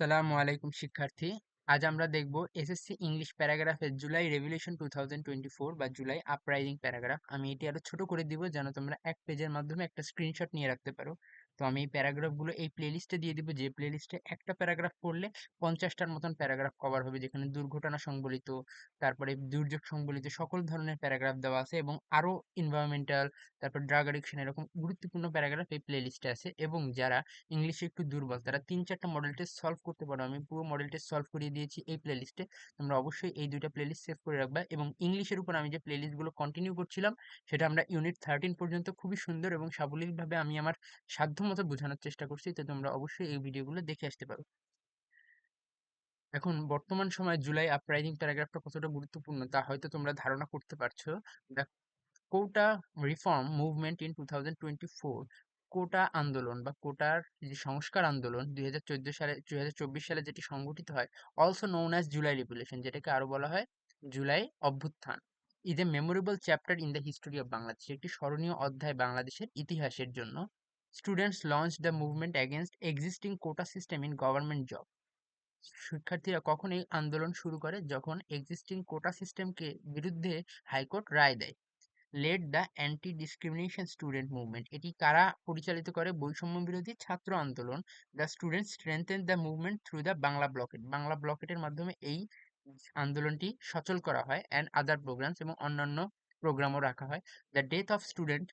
আসসালামু আলাইকুম, শিক্ষার্থী। আজ আমরা দেখব SSC English প্যারাগ্রাফের July revolution two thousand twenty four বা জুলাই আপরাইজিং প্যারাগ্রাফ আমি এটি আরও ছোট করে দিব যেন তোমরা এক পেজের মাধ্যমে একটা স্ক্রিনশট নিয়ে রাখতে পারো। তো আমি এই প্যারাগ্রাফগুলো এই প্লেলিস্টে দিয়ে দিব। যে প্লেলিস্টে একটা প্যারাগ্রাফ পড়লে পঞ্চাশটার মতন প্যারাগ্রাফ কভার হবে, যেখানে দুর্ঘটনা সংবলিত, তারপরে দুর্যোগ সংবলিত সকল ধরনের প্যারাগ্রাফ দেওয়া আছে এবং আরও এনভায়রনমেন্টাল তারপর ড্রাগ অ্যাডিকশন এরকম গুরুত্বপূর্ণ প্যারাগ্রাফ এই প্লেলিস্টে আছে এবং যারা ইংলিশে একটু দুর্বল, তারা তিন চারটা মডেল টেস্ট সলভ করতে পারো। আমি পুরো মডেল টেস্ট সলভ করিয়ে দিয়েছি এই প্লেলিস্টে তোমরা অবশ্যই এই দুইটা প্লেলিস্ট সেভ করে রাখবা এবং ইংলিশের উপর আমি যে প্লেলিস্টগুলো কন্টিনিউ করছিলাম, সেটা আমরা ইউনিট থার্টিন পর্যন্ত খুবই সুন্দর এবং সাবলীলভাবে আমি আমার সাধ্যমতো বোঝানোর চেষ্টা করছি, তো তোমরা অবশ্যই এই ভিডিওগুলো দেখে আসতে পারো। এখন বর্তমান সময়ে জুলাই আপরাইজিং প্যারাগ্রাফটা কতটা গুরুত্বপূর্ণ তা হয়তো তোমরা ধারণা করতে পারছ। Quota reform movement in two thousand twenty four quota আন্দোলন বা কোটার যে সংস্কার আন্দোলন দুই হাজার চোদ্দ সালে, দুই হাজার চব্বিশ সালে যেটি সংগঠিত হয় also known as July revolution যেটাকে আরও বলা হয় জুলাই অভ্যুত্থান is a memorable chapter in the history of Bangladesh একটি স্মরণীয় অধ্যায় বাংলাদেশের ইতিহাসের জন্য। Students launch the movement against existing quota system in government job শিক্ষার্থীরা কখন এই আন্দোলন শুরু করে যখন এক্সিস্টিং কোটা সিস্টেমকে বিরুদ্ধে হাইকোর্ট রায় দেয়। Let the anti discrimination student movement এটি কারা পরিচালিত করে? বৈষম্য বিরোধী ছাত্র আন্দোলন। The student strengthen the movement through the Bangla blockade Bangla ব্লকেটের মাধ্যমে এই আন্দোলনটি সচল করা হয়। অ্যান্ড আদার প্রোগ্রামস এবং অন্যান্য প্রোগ্রামও রাখা হয়। The death of student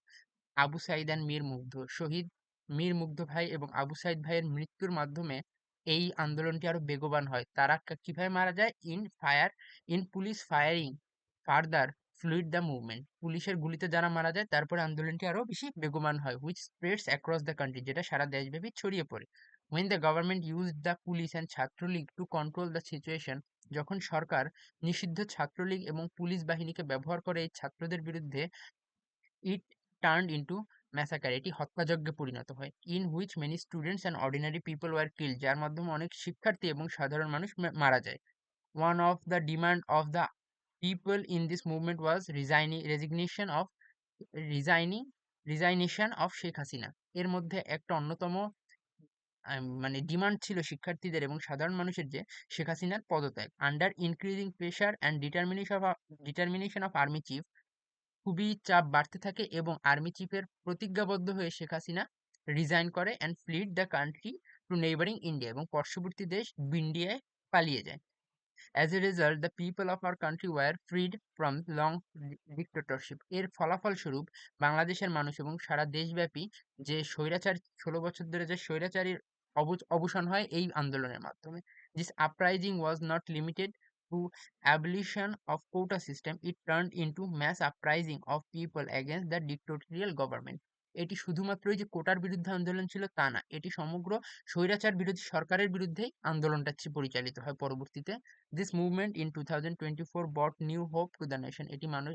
Abu Sayed and Mir Mugdho. শহীদ মীর মুগ্ধ ভাই এবং আবু সাইদ ভাইয়ের মৃত্যুর মাধ্যমে এই আন্দোলনটি আরও বেগবান হয়। তারা কীভাবে মারা যায়? In fire, in police firing further fuelled the movement. পুলিশের গুলিতে যারা মারা যায়, তারপরে আন্দোলনটি আরও বেশি বেগবান হয় which spreads across the country যেটা সারা দেশব্যাপী ছড়িয়ে পড়ে। When the government use the police and Chhatra League to control the situation যখন সরকার নিষিদ্ধ ছাত্রলীগ এবং পুলিশ বাহিনীকে ব্যবহার করে এই ছাত্রদের বিরুদ্ধে ইট টার্নড ইন্টু ম্যাসাকার এটি হত্যাযজ্ঞে পরিণত হয়। In which many students and ordinary people were kill যার মাধ্যমে অনেক শিক্ষার্থী এবং সাধারণ মানুষ মারা যায়। One of the demand of the people in this movement was resigning resignation of resigning resignation of Sheikh Hasina এর মধ্যে একটা অন্যতম মানে ডিমান্ড ছিল শিক্ষার্থীদের এবং সাধারণ মানুষের যে শেখ হাসিনার পদত্যাগ। Under increasing pressure and determination of determination of army chief খুবই চাপ বাড়তে থাকে এবং আর্মি চিফের প্রতিজ্ঞাবদ্ধ হয়ে শেখ হাসিনা রিজাইন করে and fled the country to neighbouring India এবং পার্শ্ববর্তী দেশ বিন্ডিয়ায় পালিয়ে যায় as a result the people of our country were freed from long dictatorship. এর ফলাফল স্বরূপ বাংলাদেশের মানুষ এবং সারা দেশব্যাপী যে স্বৈরাচার, ষোলো বছর ধরে যে স্বৈরাচারীর অবসান হয় এই আন্দোলনের মাধ্যমে This uprising was not limited to abolition of quota system. It turned into mass uprising of people against the dictatorial government. এটি শুধুমাত্রই যে কোটার বিরুদ্ধে আন্দোলন ছিল তা না, এটি সমগ্র স্বৈরাচার বিরোধী সরকারের বিরুদ্ধেই আন্দোলনটা পরিচালিত হয় পরবর্তীতে this movement in two thousand twenty four brought new hope to the nation এটি মানুষ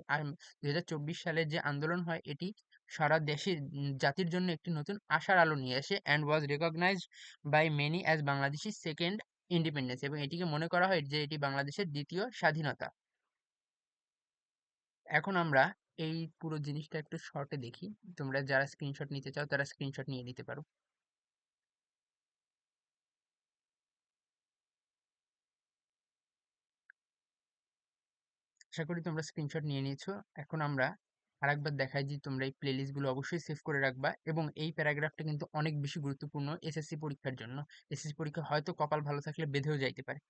দুই হাজার চব্বিশ সালে যে আন্দোলন হয়, এটি সারা দেশের জাতির জন্য একটি নতুন আশার আলো নিয়ে আসে and was recognised by many as Bangladeshi second independence এবং এটিকে মনে করা হয় যে এটি বাংলাদেশের দ্বিতীয় স্বাধীনতা। এখন আমরা এই পুরো জিনিসটা একটু শর্টে দেখি। তোমরা যারা স্ক্রিনশট নিতে চাও, তারা স্ক্রিনশট নিয়ে নিতে পারো। আশা করি তোমরা স্ক্রিনশট নিয়ে নিয়েছো। এখন আমরা আরেকবার দেখাই যে তোমরা এই প্লেলিস্টগুলো অবশ্যই সেভ করে রাখবা এবং এই প্যারাগ্রাফটা কিন্তু অনেক বেশি গুরুত্বপূর্ণ এসএসসি পরীক্ষার জন্য। এসএসসি পরীক্ষা হয়তো কপাল ভালো থাকলে বেঁধেও যাইতে পারে।